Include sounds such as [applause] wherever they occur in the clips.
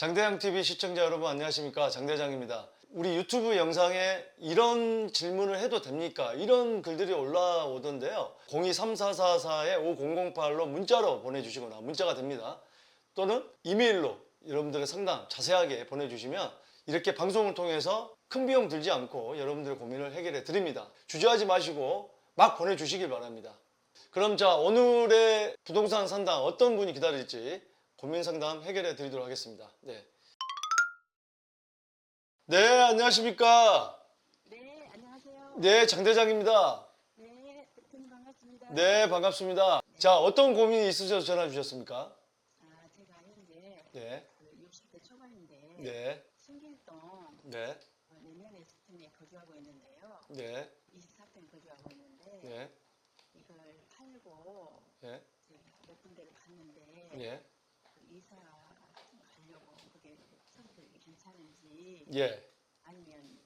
장대장 TV 시청자 여러분 안녕하십니까 장대장입니다. 우리 유튜브 영상에 이런 질문을 해도 됩니까? 이런 글들이 올라오던데요. 023444-5008로 문자로 보내주시거나 문자가 됩니다. 또는 이메일로 여러분들의 상담 자세하게 보내주시면 이렇게 방송을 통해서 큰 비용 들지 않고 여러분들의 고민을 해결해 드립니다. 주저하지 마시고 막 보내주시길 바랍니다. 그럼 자 오늘의 부동산 상담 어떤 분이 기다릴지 고민 상담 해결해 드리도록 하겠습니다. 네. 네, 안녕하십니까? 네, 안녕하세요. 네, 장 대장입니다. 네, 대표님 반갑습니다. 네, 반갑습니다. 자, 어떤 고민이 있으셔서 전화 주셨습니까? 아, 제가 현재 네. 그 60대 초반인데 네. 신길동 네. 어, 내면의 스팀에 거주하고 있는데요. 네. 24평 거주하고 있는데 네. 이걸 팔고 네. 이제 몇 군데를 갔는데 네. 그 이사 좀 가려고 그게 선택이 괜찮은지 예. 아니면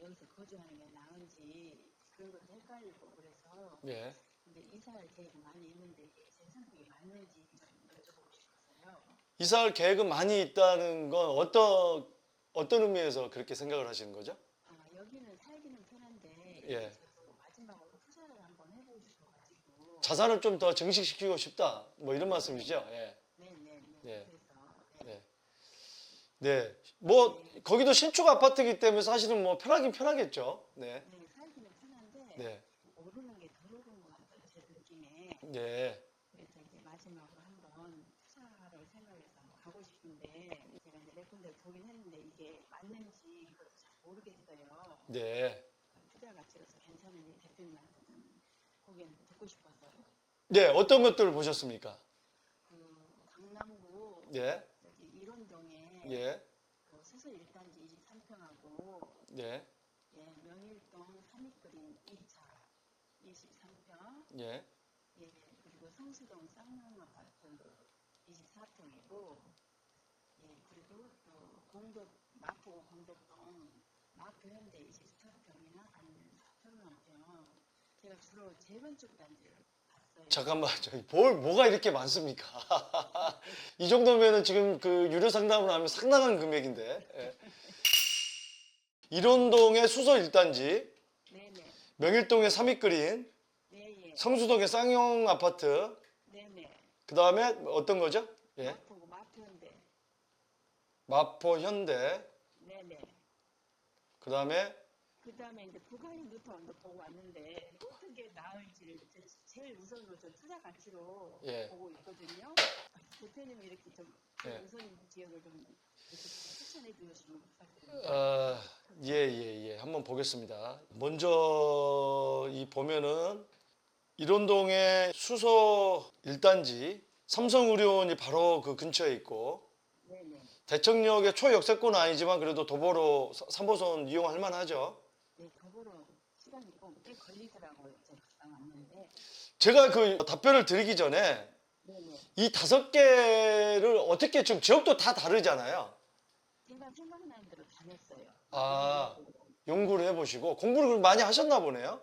여기서 거주하는 게 나은지 그런 것도 헷갈리고 그래서 예. 근데 이사할 계획이 많이 있는데 제 성격이 맞는지 좀 여쭤보고 싶었어요. 이사할 계획은 많이 있다는 건 어떤 어떤 의미에서 그렇게 생각을 하시는 거죠? 아 여기는 살기는 편한데 예. 마지막으로 투자를 한번 해보고 싶어가지고 자산을 좀 더 증식시키고 싶다. 뭐 이런 말씀이시죠? 예. 네네네 예. 그래서 네. 네. 네. 뭐 거기도 신축 아파트이기 때문에 사실은 뭐 편하긴 편하겠죠. 네. 네, 살기는 편한데 네. 오르는 게덜 오른 것 같아요 제 느낌에 네. 그래서 이제 마지막으로 한번 투자를 생각해서 한번 가고 싶은데 제가 이제 몇 군데 보긴 했는데 이게 맞는지 그걸 잘 모르겠어요 네. 투자 가치로서 괜찮은지 대표님한테 좀 고견 듣고 싶어서요 네. 어떤 것들을 보셨습니까? 그 강남구 네. 예. 그 수술 1단지 23평하고 네. 예, 명일동 삼익그린 2차 23평 예. 예, 그리고 성수동 쌍용 아파트 24평이고 예, 그리고 또 공덕 마포 공덕동 마포 현대 24평이나 아니면 사평만평 제가 주로 재건축 단지를. 잠깐만, [laughs] 저기 뭘 뭐가 이렇게 많습니까? [laughs] 이 정도면은 지금 그 유료 상담을 하면 상당한 금액인데. 예. 일원동의 수서 1단지, 네네 명일동의 삼익그린, 네예 성수동의 쌍용 아파트, 네네 그 다음에 어떤 거죠? 예. 마포구 마포 현대 마포 현대, 네네 그 다음에 그 다음에 이제 부가인 뉴턴도 보고 왔는데 어떤 게 나을지를 제- 제일 우선으로 저 투자 가치로 예. 보고 있거든요. 대표님이 이렇게 좀 예. 우선 지역을 좀 이렇게 추천해 주시면 부탁드립니다. 어, 예, 예, 예. 한번 보겠습니다. 먼저 이 보면은 일원동의 수소 1단지 삼성의료원이 바로 그 근처에 있고 네 네. 대청역의 초역세권은 아니지만 그래도 도보로 3호선 이용할 만하죠. 네, 더불어 시간이 좀꽤 걸리더라고요. 제가 그 답변을 드리기 전에. 이 다섯 개를 어떻게 지금 지역도 다 다르잖아요. 제가 생각나는 대로 다녔어요. 아. 연구를 해보시고 공부를 많이 하셨나 보네요.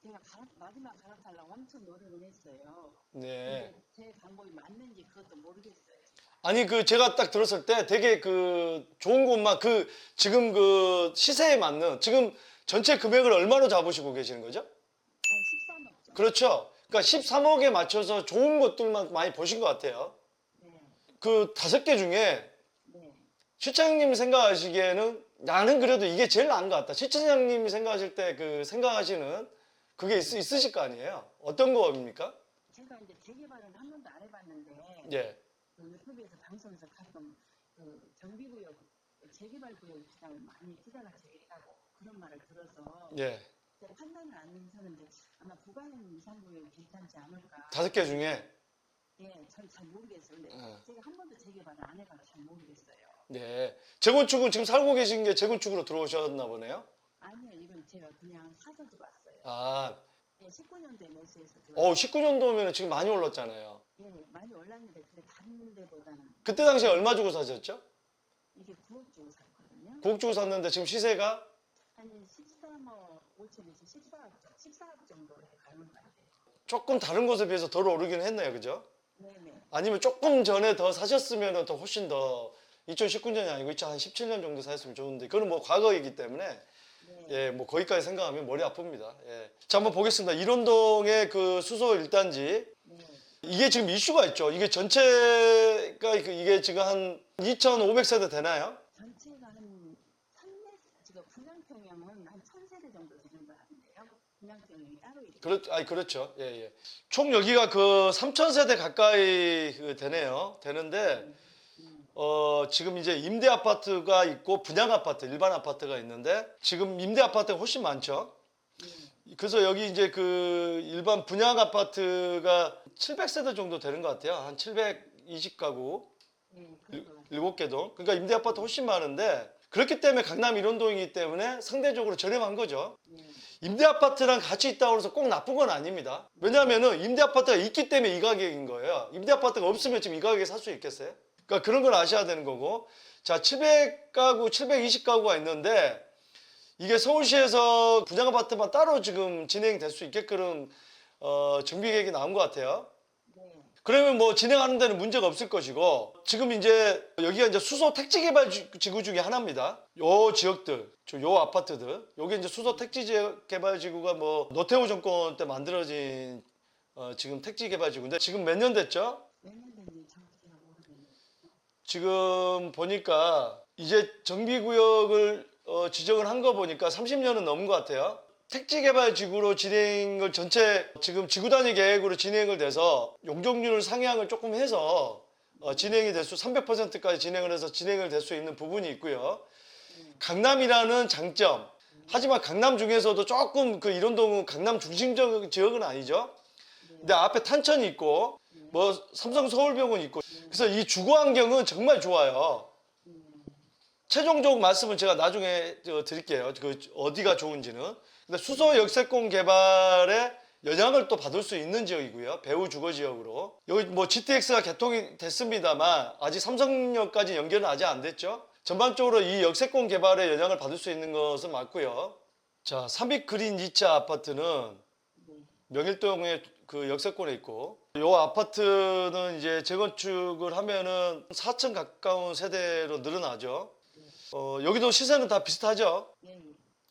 제가 갈아, 마지막 갈아타려고 엄청 노력을 했어요. 네. 근데 제 방법이 맞는지 그것도 모르겠어요. 아니 그 제가 딱 들었을 때 되게 그 좋은 곳만 그 지금 그 시세에 맞는 지금 전체 금액을 얼마로 잡으시고 계시는 거죠? 한 13억 정도. 그렇죠. 그러니까 13억에 맞춰서 좋은 것들만 많이 보신 것 같아요. 네. 그 다섯 개 중에 네. 실장님이 생각하시기에는 나는 그래도 이게 제일 나은 것 같다. 실장님이 생각하실 때 그 생각하시는 그게 있, 있으실 거 아니에요? 어떤 거입니까? 제가 이제 재개발은 한 번도 안 해봤는데 예. 그 유튜브에서 방송에서 가끔 그 정비구역 재개발 구역 시장을 많이 투자가 되겠다고 그런 말을 들어서 예. 판단을 안 서는데 아마 부가형 이상구역이 괜찮지 않을까 다섯 개 중에 예, 잘, 잘 모르겠어요 근데 어. 제가 한 번도 재개발을 안 해봐서 잘 모르겠어요 네. 재건축은 지금 살고 계신 게 재건축으로 들어오셨나 보네요. 아니요 이건 제가 그냥 사서 들어왔어요 아, 예, 19년도에 매수해서 어, 들어왔어요 19년도면 지금 많이 올랐잖아요. 예, 많이 올랐는데 근데 다른 데보다는 그때 당시에 얼마 주고 사셨죠? 이게 9억 주고 샀거든요 9억 주고 샀는데 지금 시세가 한 13억 5천에서 14억, 14억 정도에 가는 것 같아요. 조금 다른 곳에 비해서 덜 오르긴 했네요. 그죠? 네네. 아니면 조금 전에 더 사셨으면 더 훨씬 더 2019년이 아니고 2017년 정도 사였으면 좋은데 그건 뭐 과거이기 때문에 네. 예, 뭐 거기까지 생각하면 머리 아픕니다. 예. 자, 한번 보겠습니다. 일원동의 그 수소 1단지 네. 이게 지금 이슈가 있죠. 이게 전체가 그 이게 지금 한 2,500세대 되나요? 전체가 한 3대 지금 분양평형은 한 1000세대 정도 되는 것 같은데요. 분양평형이 따로 이렇게 그렇, 아니 그렇죠. 예, 예. 총 여기가 그 3,000세대 가까이 그 되네요. 되는데 어, 지금 이제 임대 아파트가 있고 분양 아파트, 일반 아파트가 있는데 지금 임대 아파트가 훨씬 많죠. 네. 그래서 여기 이제 그 일반 분양 아파트가 700세대 정도 되는 것 같아요. 한 720가구, 네, 그런 것 같아요. 7개동. 그러니까 임대 아파트 훨씬 많은데 그렇기 때문에 강남 일원동이기 때문에 상대적으로 저렴한 거죠. 네. 임대 아파트랑 같이 있다고 해서 꼭 나쁜 건 아닙니다. 왜냐하면은 임대 아파트가 있기 때문에 이 가격인 거예요. 임대 아파트가 없으면 지금 이 가격에 살 수 있겠어요? 그러니까 그런 걸 아셔야 되는 거고. 자, 700가구, 720가구가 있는데 이게 서울시에서 분양 아파트만 따로 지금 진행될 수 있게끔 어, 정비 계획이 나온 것 같아요. 네. 그러면 뭐 진행하는 데는 문제가 없을 것이고 지금 이제 여기가 이제 수소 택지 개발 지- 지구 중에 하나입니다. 요 지역들, 저요 아파트들, 여기 이제 수소 택지 개발 지구가 뭐 노태우 정권 때 만들어진 어, 지금 택지 개발 지구인데 지금 몇 년 됐죠? 지금 보니까 이제 정비구역을 어, 지정을 한 거 보니까 30년은 넘은 것 같아요. 택지 개발 지구로 진행을 전체 지금 지구 단위 계획으로 진행을 돼서 용적률 상향을 조금 해서 어, 진행이 될 수 300%까지 진행을 해서 진행을 될 수 있는 부분이 있고요. 강남이라는 장점. 하지만 강남 중에서도 조금 그 이론동은 강남 중심적 지역은 아니죠. 근데 앞에 탄천이 있고 뭐 삼성 서울병원 있고 그래서 이 주거 환경은 정말 좋아요. 최종적 말씀은 제가 나중에 저 드릴게요. 그 어디가 좋은지는. 근데 수소 역세권 개발에 영향을 또 받을 수 있는 지역이고요. 배후 주거 지역으로. 여기 뭐 GTX가 개통이 됐습니다만 아직 삼성역까지 연결은 아직 안 됐죠. 전반적으로 이 역세권 개발에 영향을 받을 수 있는 것은 맞고요. 자, 삼익 그린 2차 아파트는 명일동에 그 역세권에 있고 이 아파트는 이제 재건축을 하면은 4천 가까운 세대로 늘어나죠. 어, 여기도 시세는 다 비슷하죠. 예, 예.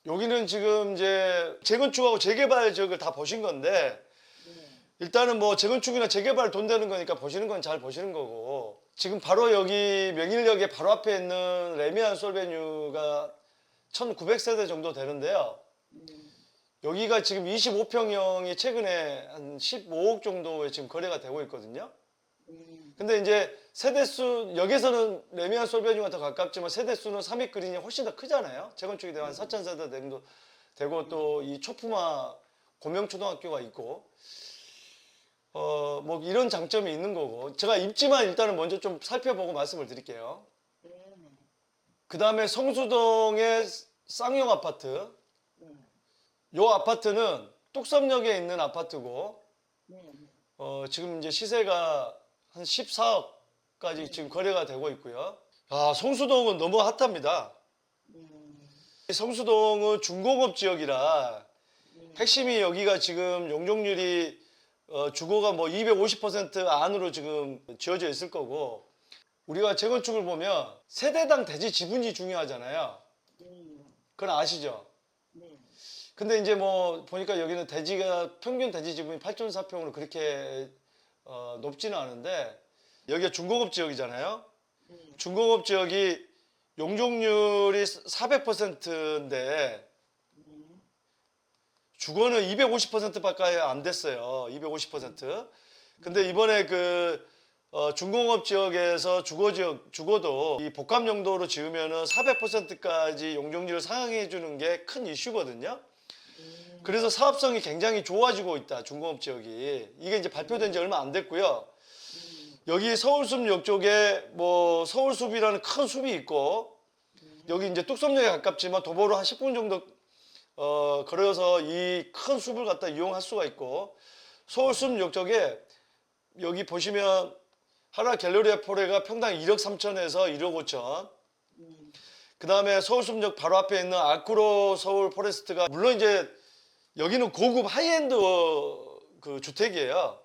여기는 지금 이제 재건축하고 재개발 지역을 다 보신 건데 네. 일단은 뭐 재건축이나 재개발 돈 되는 거니까 보시는 건 잘 보시는 거고 지금 바로 여기 명일역에 바로 앞에 있는 레미안 솔베뉴가 1900세대 정도 되는데요. 여기가 지금 25평형이 최근에 한 15억 정도에 지금 거래가 되고 있거든요. 네. 근데 이제 세대수 여기서는 레미안 솔베뉴가 더 가깝지만 세대수는 삼익 그린이 훨씬 더 크잖아요. 재건축이 되면 한 4천 세대 정도 되고 또 이 초품화 고명 초등학교가 있고 어 뭐 이런 장점이 있는 거고 제가 입지만 일단은 먼저 좀 살펴보고 말씀을 드릴게요. 네. 네. 그 다음에 성수동의 쌍용 아파트 네. 요 아파트는 뚝섬역에 있는 아파트고 네. 네. 어, 지금 이제 시세가 한 14억까지 지금 거래가 되고 있고요. 아, 성수동은 너무 핫합니다. 네. 성수동은 중공업 지역이라 핵심이 여기가 지금 용적률이 어, 주거가 뭐 250% 안으로 지금 지어져 있을 거고 우리가 재건축을 보면 세대당 대지 지분이 중요하잖아요. 네. 그건 아시죠? 네. 근데 이제 뭐 보니까 여기는 대지가 평균 대지 지분이 8.4평으로 그렇게 어, 높지는 않은데 여기가 중공업 지역이잖아요. 네. 중공업 지역이 용적률이 400%인데 주거는 250%밖에 안 됐어요. 250%. 근데 이번에 그 어, 중공업 지역에서 주거 지역 주거도 이 복합 용도로 지으면은 400%까지 용적률을 상향해 주는 게 큰 이슈거든요. 그래서 사업성이 굉장히 좋아지고 있다. 중공업 지역이 이게 이제 발표된 지 얼마 안 됐고요. 여기 서울숲역 쪽에 뭐 서울숲이라는 큰 숲이 있고 여기 이제 뚝섬역에 가깝지만 도보로 한 10분 정도 어, 걸어서 이 큰 숲을 갖다 이용할 수가 있고 서울숲역 쪽에 여기 보시면 하나 갤러리아 포레가 평당 1억 3천에서 1억 5천 그 다음에 서울 숲역 바로 앞에 있는 아쿠로 서울 포레스트가 물론 이제 여기는 고급 하이엔드 어, 그 주택이에요.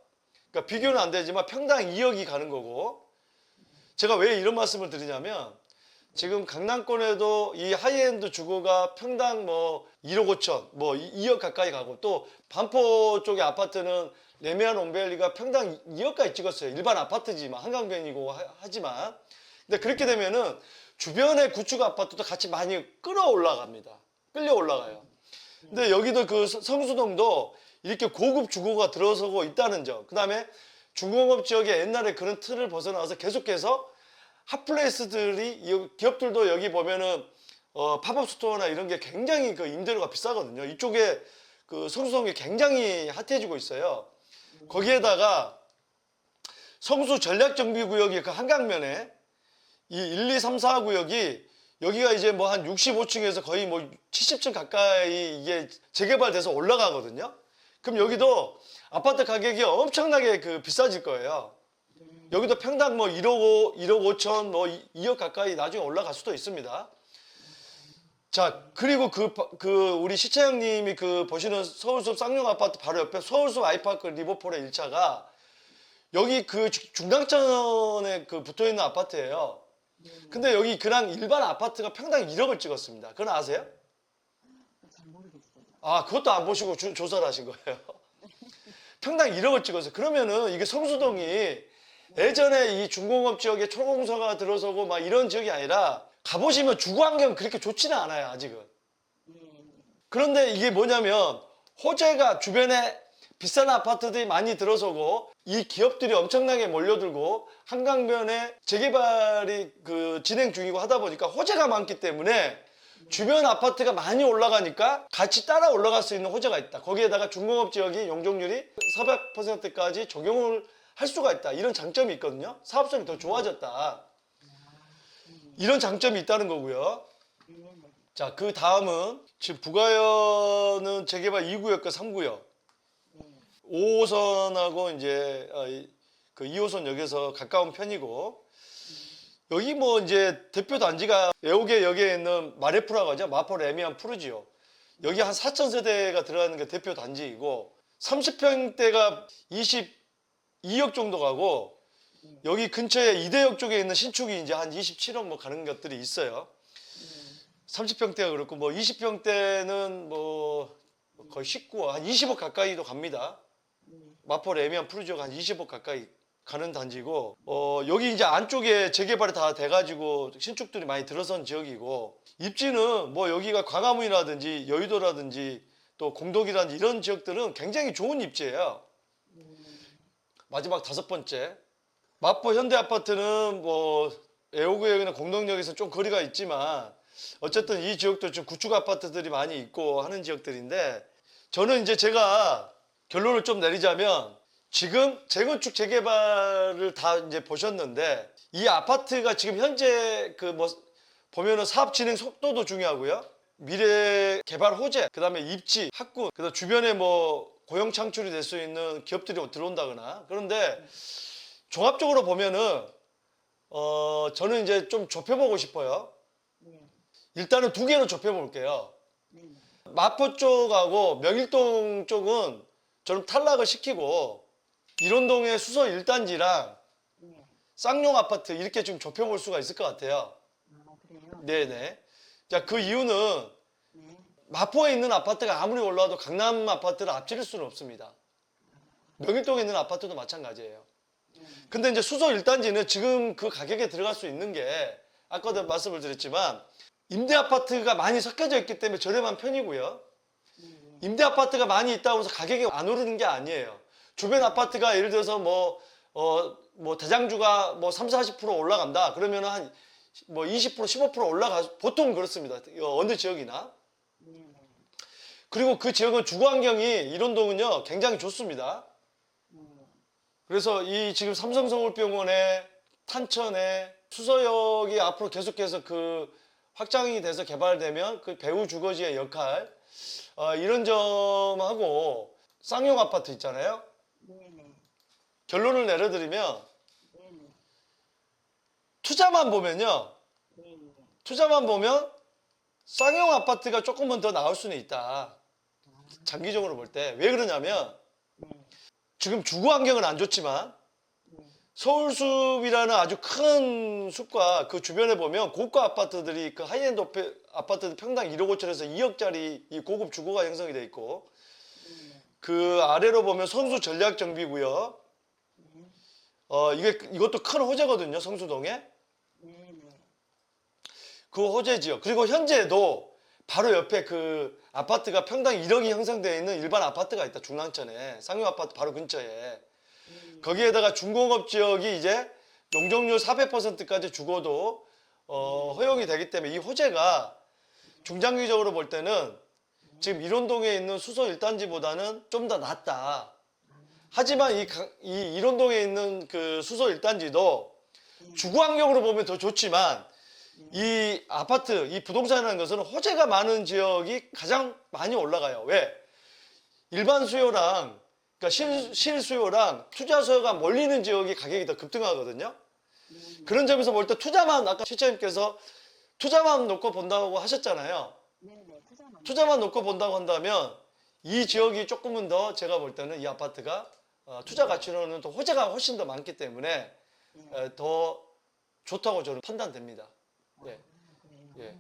그러니까 비교는 안 되지만 평당 2억이 가는 거고 제가 왜 이런 말씀을 드리냐면 지금 강남권에도 이 하이엔드 주거가 평당 뭐 1억 5천, 뭐 2억 가까이 가고 또 반포 쪽의 아파트는 레미안 온벨리가 평당 2억까지 찍었어요. 일반 아파트지만 한강변이고 하- 하지만 근데 그렇게 되면은 주변의 구축 아파트도 같이 많이 끌어 올라갑니다. 끌려 올라가요. 근데 여기도 그 서- 성수동도 이렇게 고급 주거가 들어서고 있다는 점. 그 다음에 중공업 지역에 옛날에 그런 틀을 벗어나서 계속해서 핫플레이스들이 이 기업들도 여기 보면은 어, 팝업 스토어나 이런 게 굉장히 그 임대료가 비싸거든요. 이쪽에 그 성수동이 굉장히 핫해지고 있어요. 거기에다가 성수 전략정비구역이 그 한강면에 이 1, 2, 3, 4 구역이 여기가 이제 뭐 한 65층에서 거의 뭐 70층 가까이 이게 재개발돼서 올라가거든요. 그럼 여기도 아파트 가격이 엄청나게 그 비싸질 거예요. 여기도 평당 뭐 1억 5, 1억 5천 뭐 2억 가까이 나중에 올라갈 수도 있습니다. 자, 그리고 그, 바- 그, 우리 시차장님이 그 보시는 서울숲 쌍용 아파트 바로 옆에 서울숲 아이파크 리버폴의 1차가 여기 그 주- 중당천에 그 붙어 있는 아파트예요. 근데 여기 그냥 일반 아파트가 평당 1억을 찍었습니다. 그건 아세요? 잘 모르겠어요. 아, 그것도 안 보시고 주- 조사를 하신 거예요. [laughs] 평당 1억을 찍었어요. 그러면은 이게 성수동이 예전에 이 중공업 지역에 초공사가 들어서고 막 이런 지역이 아니라 가보시면 주거 환경 그렇게 좋지는 않아요, 아직은. 예, 예. 그런데 이게 뭐냐면 호재가 주변에 비싼 아파트들이 많이 들어서고 이 기업들이 엄청나게 몰려들고 한강변에 재개발이 그 진행 중이고 하다 보니까 호재가 많기 때문에 주변 아파트가 많이 올라가니까 같이 따라 올라갈 수 있는 호재가 있다. 거기에다가 중공업 지역이 용적률이 400%까지 적용을 할 수가 있다. 이런 장점이 있거든요. 사업성이 더 좋아졌다. 이런 장점이 있다는 거고요. 자, 그 다음은 지금 부가연은 재개발 2구역과 3구역. 네. 5호선하고 이제 어, 이- 그 2호선 역에서 가까운 편이고 여기 뭐 이제 대표 단지가 애호계 역에 있는 마레프라고 하죠. 마포 레미안 푸르지오. 여기 한 4천 세대가 들어가는 게 대표 단지이고 30평대가 22억 정도 가고 여기 근처에 이대역 쪽에 있는 신축이 이제 한 27억 뭐 가는 것들이 있어요. 30평대가 그렇고 뭐 20평대는 뭐 거의 19억, 한 20억 가까이도 갑니다. 마포 레미안 푸르지오가 한 20억 가까이 가는 단지고 어 여기 이제 안쪽에 재개발이 다 돼가지고 신축들이 많이 들어선 지역이고 입지는 뭐 여기가 광화문이라든지 여의도라든지 또 공덕이라든지 이런 지역들은 굉장히 좋은 입지예요. 마지막 다섯 번째 마포 현대 아파트는 뭐 애호구역이나 공덕역에서 좀 거리가 있지만 어쨌든 이 지역도 좀 구축 아파트들이 많이 있고 하는 지역들인데 저는 이제 제가 결론을 좀 내리자면 지금 재건축 재개발을 다 이제 보셨는데 이 아파트가 지금 현재 그 뭐 보면은 사업 진행 속도도 중요하고요. 미래 개발 호재, 그다음에 입지, 학군, 그다음 주변에 뭐 고용 창출이 될 수 있는 기업들이 들어온다거나 그런데 종합적으로 보면은 어 저는 이제 좀 좁혀보고 싶어요. 네. 일단은 두 개로 좁혀볼게요. 네. 마포 쪽하고 명일동 쪽은 저는 탈락을 시키고 일원동의 수서 1단지랑 네. 쌍용 아파트 이렇게 좀 좁혀볼 수가 있을 것 같아요. 아, 그래요? 네네. 자, 그 이유는 네. 마포에 있는 아파트가 아무리 올라와도 강남 아파트를 앞지를 수는 없습니다. 명일동에 있는 아파트도 마찬가지예요. 근데 이제 수소 1단지는 지금 그 가격에 들어갈 수 있는 게 아까도 말씀을 드렸지만 임대 아파트가 많이 섞여져 있기 때문에 저렴한 편이고요. 임대 아파트가 많이 있다고 해서 가격이 안 오르는 게 아니에요. 주변 아파트가 예를 들어서 뭐, 어, 뭐 대장주가 뭐 3, 40% 올라간다. 그러면 한 뭐 20%, 15% 올라가, 보통 그렇습니다. 어, 어느 지역이나. 네. 그리고 그 지역은 주거 환경이 이론동은요, 굉장히 좋습니다. 그래서 이 지금 삼성서울병원에 탄천에 수서역이 앞으로 계속해서 그 확장이 돼서 개발되면 그 배후 주거지의 역할 어, 이런 점하고 쌍용 아파트 있잖아요. 네. 네. 결론을 내려드리면 네. 네. 투자만 보면요. 네. 투자만 보면 쌍용 아파트가 조금은 더 나올 수는 있다. 장기적으로 볼 때. 왜 그러냐면 네. 지금 주거 환경은 안 좋지만 네. 서울숲이라는 아주 큰 숲과 그 주변에 보면 고가 아파트들이 그 하이엔드 아파트들 평당 1억 5천에서 2억짜리 이 고급 주거가 형성이 돼 있고. 그 아래로 보면 성수 전략 정비고요. 네. 어 이게 이것도 큰 호재거든요. 성수동에. 그 호재 지역 그리고 현재도 바로 옆에 그 아파트가 평당 1억이 형성되어 있는 일반 아파트가 있다. 중랑천에 상용 아파트 바로 근처에 네. 거기에다가 중공업 지역이 이제 용적률 400%까지 주고도 어, 허용이 되기 때문에 이 호재가 중장기적으로 볼 때는 지금 일원동에 있는 수소 1단지보다는 좀 더 낫다. 하지만 이, 가- 이 일원동에 있는 그 수소 1단지도 주거 환경으로 보면 더 좋지만 이 아파트, 이 부동산이라는 것은 호재가 많은 지역이 가장 많이 올라가요. 왜? 일반 수요랑 그러니까 실, 실수요랑 투자 수요가 몰리는 지역이 가격이 더 급등하거든요. 그런 점에서 볼 때 투자만 아까 시청님께서 투자만 놓고 본다고 하셨잖아요. 네네. 투자만. 투자만 놓고 본다고 한다면 이 지역이 조금은 더 제가 볼 때는 이 아파트가 어, 투자 가치로는 더 호재가 훨씬 더 많기 때문에 네. 에, 더 좋다고 저는 판단됩니다. 네. 그래요. 예.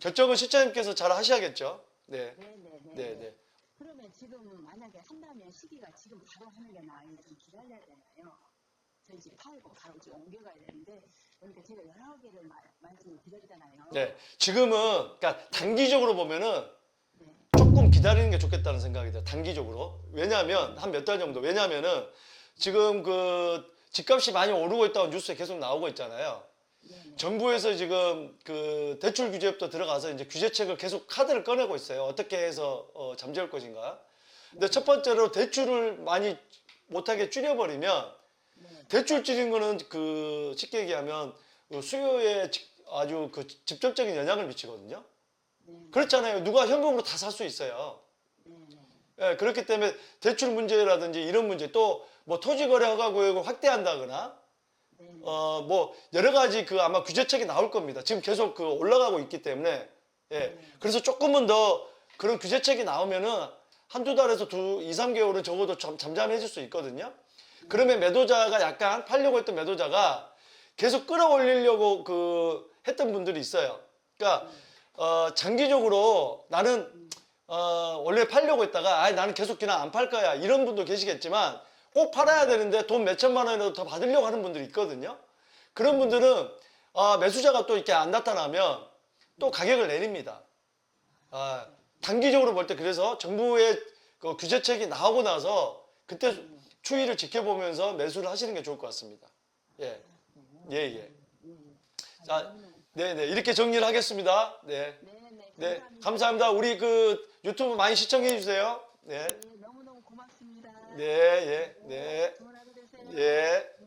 결정은 시청님께서 잘 하셔야겠죠. 네. 네 네 네. 네, 네. 그러면 지금 만약에 한다면 시기가 지금 바로 하는 게 나아요? 좀 기다려야 되나요? 저희 집 팔고 바로 지금 옮겨가야 되는데 그러니까 제가 여러 개를 마- 말씀을 드렸잖아요. 네. 지금은 그러니까 단기적으로 보면은 네. 조금 기다리는 게 좋겠다는 생각이 들어요. 단기적으로. 왜냐하면 한 몇 달 정도. 왜냐하면은 지금 그 집값이 많이 오르고 있다고 뉴스에 계속 나오고 있잖아요. 정부에서 지금 그 대출 규제부터 들어가서 이제 규제책을 계속 카드를 꺼내고 있어요. 어떻게 해서 어, 잠재울 것인가. 근데 첫 번째로 대출을 많이 못하게 줄여버리면 네. 대출 줄인 거는 그 쉽게 얘기하면 그 수요에 직- 아주 그 직접적인 영향을 미치거든요. 네. 그렇잖아요. 누가 현금으로 다 살 수 있어요. 네네. 예, 그렇기 때문에 대출 문제라든지 이런 문제 또 뭐 토지 거래 허가 구역을 확대한다거나. 어 뭐 여러 가지 그 아마 규제책이 나올 겁니다. 지금 계속 그 올라가고 있기 때문에 예. 그래서 조금은 더 그런 규제책이 나오면은 한두 달에서 두, 이, 삼개월은 적어도 좀 잠잠해질 수 있거든요. 그러면 매도자가 약간 팔려고 했던 매도자가 계속 끌어올리려고 그 했던 분들이 있어요. 그러니까 어, 장기적으로 나는 어, 원래 팔려고 했다가 아 나는 계속 그냥 안 팔 거야 이런 분도 계시겠지만 꼭 팔아야 되는데 돈 몇천만 원이라도 더 받으려고 하는 분들이 있거든요. 그런 분들은 아, 매수자가 또 이렇게 안 나타나면 또 가격을 내립니다. 아, 단기적으로 볼 때 그래서 정부의 그 규제책이 나오고 나서 그때 추이를 지켜보면서 매수를 하시는 게 좋을 것 같습니다. 예, 예, 예. 자, 네, 네 이렇게 정리를 하겠습니다. 네, 네네. 네, 감사합니다. 감사합니다. 우리 그 유튜브 많이 시청해 주세요. 네, 네, 예, 네. 예.